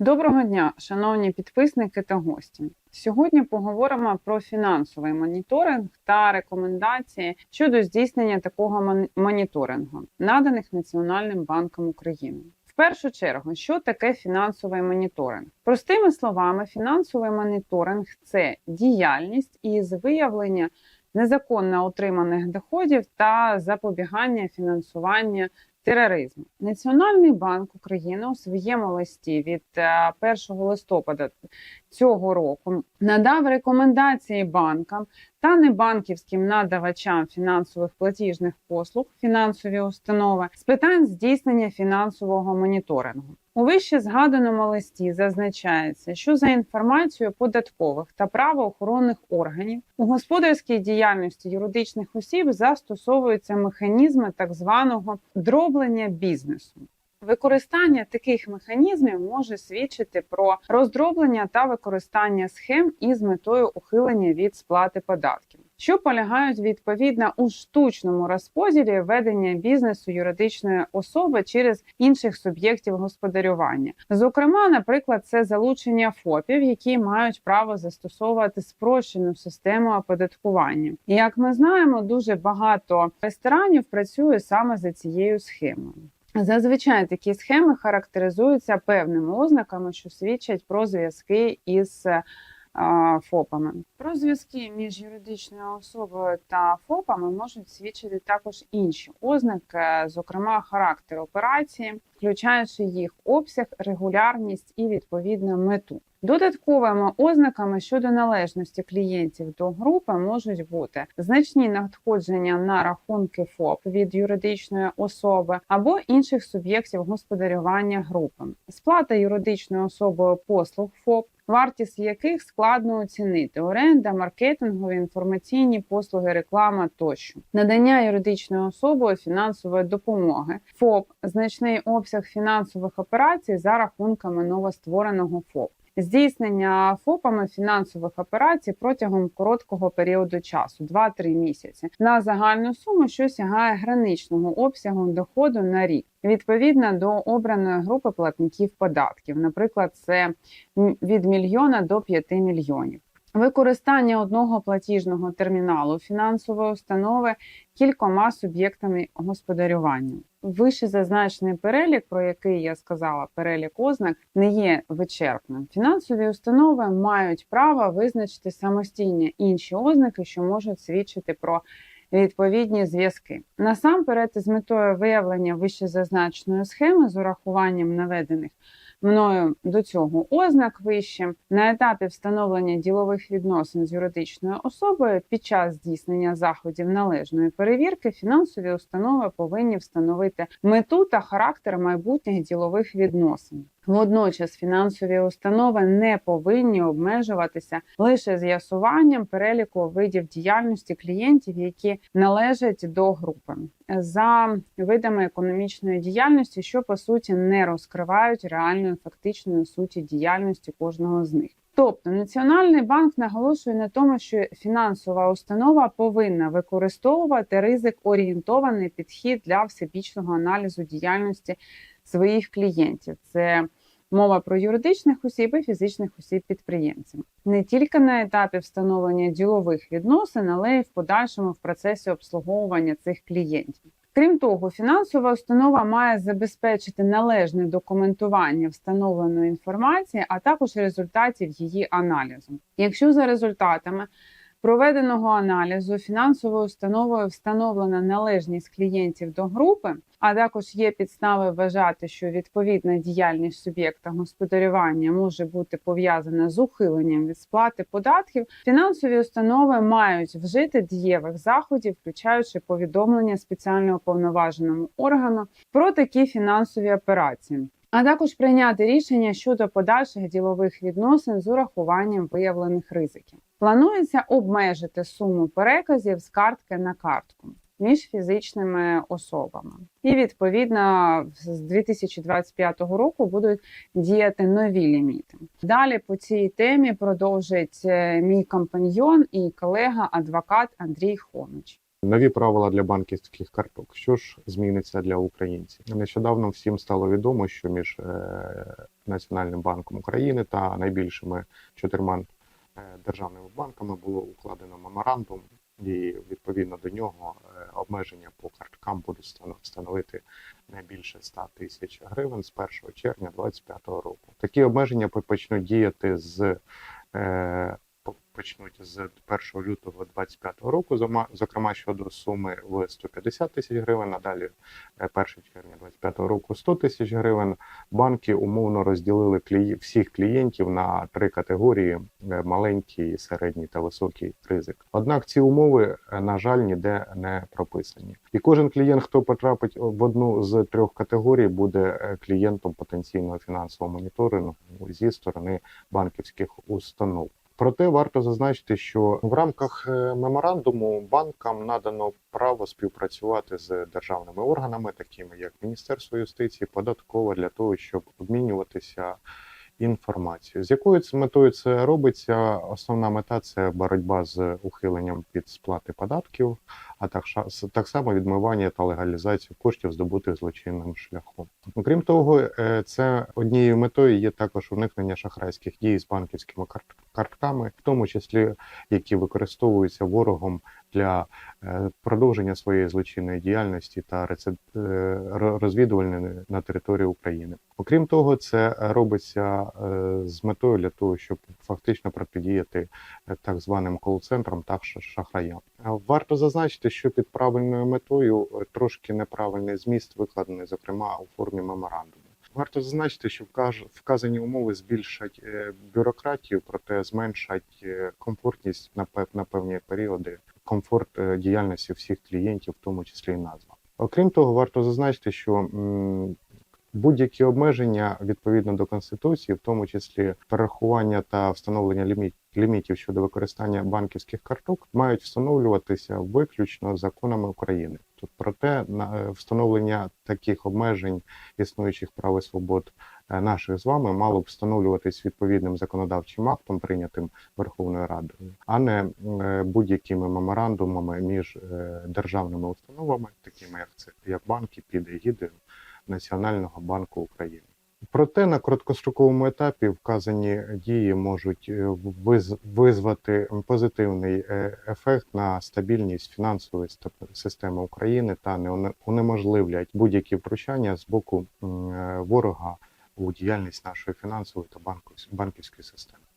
Доброго дня, шановні підписники та гості. Сьогодні поговоримо про фінансовий моніторинг та рекомендації щодо здійснення такого мон- моніторингу, наданих Національним банком України. В першу чергу, що таке фінансовий моніторинг? Простими словами, фінансовий моніторинг це діяльність із виявлення незаконно отриманих доходів та запобігання фінансування тероризму. Національний банк України у своєму листі від е, 1 листопада цього року надав рекомендації банкам та небанківським надавачам фінансових платіжних послуг, фінансові установи з питань здійснення фінансового моніторингу. У вище згаданому листі зазначається, що за інформацією податкових та правоохоронних органів у господарській діяльності юридичних осіб застосовуються механізми так званого дроблення бізнесу. Використання таких механізмів може свідчити про роздроблення та використання схем із метою ухилення від сплати податків, що полягають відповідно у штучному розподілі ведення бізнесу юридичної особи через інших суб'єктів господарювання. Зокрема, наприклад, це залучення ФОПів, які мають право застосовувати спрощену систему оподаткування. Як ми знаємо, дуже багато ресторанів працює саме за цією схемою. Зазвичай такі схеми характеризуються певними ознаками, що свідчать про зв'язки із е, ФОПами. Про зв'язки між юридичною особою та ФОПами можуть свідчити також інші ознаки, зокрема характер операції, включаючи їх обсяг, регулярність і відповідну мету. Додатковими ознаками щодо належності клієнтів до групи можуть бути значні надходження на рахунки ФОП від юридичної особи або інших суб'єктів господарювання групи, сплата юридичною особою послуг ФОП, вартість яких складно оцінити оренда, маркетингові, інформаційні послуги, реклама тощо, надання юридичною особою фінансової допомоги, ФОП, значний обсяг фінансових операцій за рахунками новоствореного ФОП. Здійснення ФОПами фінансових операцій протягом короткого періоду часу 2-3 місяці на загальну суму, що сягає граничного обсягу доходу на рік, відповідно до обраної групи платників податків. Наприклад, це від мільйона до 5 мільйонів. Використання одного платіжного терміналу фінансової установи кількома суб'єктами господарювання. Вище зазначений перелік, про який я сказала, перелік ознак, не є вичерпним. Фінансові установи мають право визначити самостійно інші ознаки, що можуть свідчити про відповідні зв'язки. Насамперед, з метою виявлення вище зазначеної схеми з урахуванням наведених мною до цього ознак вище на етапі встановлення ділових відносин з юридичною особою під час здійснення заходів належної перевірки фінансові установи повинні встановити мету та характер майбутніх ділових відносин. Водночас фінансові установи не повинні обмежуватися лише з'ясуванням переліку видів діяльності клієнтів, які належать до групи, за видами економічної діяльності, що по суті не розкривають реальної фактичної суті діяльності кожного з них. Тобто Національний банк наголошує на тому, що фінансова установа повинна використовувати ризик орієнтований підхід для всебічного аналізу діяльності своїх клієнтів. Це мова про юридичних осіб і фізичних осіб підприємців не тільки на етапі встановлення ділових відносин, але й в подальшому в процесі обслуговування цих клієнтів. Крім того, фінансова установа має забезпечити належне документування встановленої інформації, а також результатів її аналізу. Якщо за результатами проведеного аналізу фінансовою установою встановлена належність клієнтів до групи, а також є підстави вважати, що відповідна діяльність суб'єкта господарювання може бути пов'язана з ухиленням від сплати податків. Фінансові установи мають вжити дієвих заходів, включаючи повідомлення спеціально уповноваженому органу про такі фінансові операції. А також прийняти рішення щодо подальших ділових відносин з урахуванням виявлених ризиків. Планується обмежити суму переказів з картки на картку між фізичними особами. І відповідно з 2025 року будуть діяти нові ліміти. Далі по цій темі продовжить е, мій компаньйон і колега, адвокат Андрій Хомич. Нові правила для банківських карток. Що ж зміниться для українців? Нещодавно всім стало відомо, що між е, Національним банком України та найбільшими чотирма державними банками було укладено меморандум, і відповідно до нього е, обмеження по карткам будуть становити не більше 100 тисяч гривень з 1 червня 2025 року. Такі обмеження почнуть діяти з е, почнуть з 1 лютого 2025 року, зокрема щодо суми в 150 тисяч гривень, а далі е, 1 червня 2025 року 100 тисяч гривень. Банки умовно розділили клії... всіх клієнтів на три категорії: е, маленький, середній та високий ризик. Однак ці умови, е, на жаль, ніде не прописані. І кожен клієнт, хто потрапить в одну з трьох категорій, буде е, клієнтом потенційного фінансового моніторингу зі сторони банківських установ. Проте варто зазначити, що в рамках е, меморандуму банкам надано право співпрацювати з державними органами, такими як Міністерство юстиції, податкова, для того, щоб обмінюватися інформацією. З якою це метою це робиться? Основна мета це боротьба з ухиленням від сплати податків, а так, так само відмивання та легалізацію коштів, здобутих злочинним шляхом. Окрім того, е, це однією метою є також уникнення шахрайських дій з банківськими карт- картками, в тому числі які використовуються ворогом для е, продовження своєї злочинної діяльності та е, розвідувальної на території України. Окрім того, це робиться з метою для того, щоб фактично протидіяти так званим кол-центрам та шахраям. Варто зазначити, що під правильною метою трошки неправильний зміст викладений, зокрема у формі меморандуму. Варто зазначити, що вказані умови збільшать е, бюрократію, проте зменшать е, комфортність на певні періоди, комфорт е, діяльності всіх клієнтів, в тому числі і назва. Окрім того, варто зазначити, що будь-які обмеження відповідно до конституції, в тому числі перерахування та встановлення ліміт, лімітів щодо використання банківських карток, мають встановлюватися виключно законами України. Тут проте е, встановлення таких обмежень існуючих прав і свобод е, наших з вами мало б встановлюватись відповідним законодавчим актом, прийнятим Верховною Радою, а не е, будь-якими меморандумами між державними установами, такими як це як банки під егідою Національного банку України. Проте на короткостроковому етапі вказані дії можуть е, визвати позитивний е, ефект на стабільність фінансової системи України та не унеможливлять будь-які втручання з боку е, ворога у діяльність нашої фінансової та банківсь- банківської системи.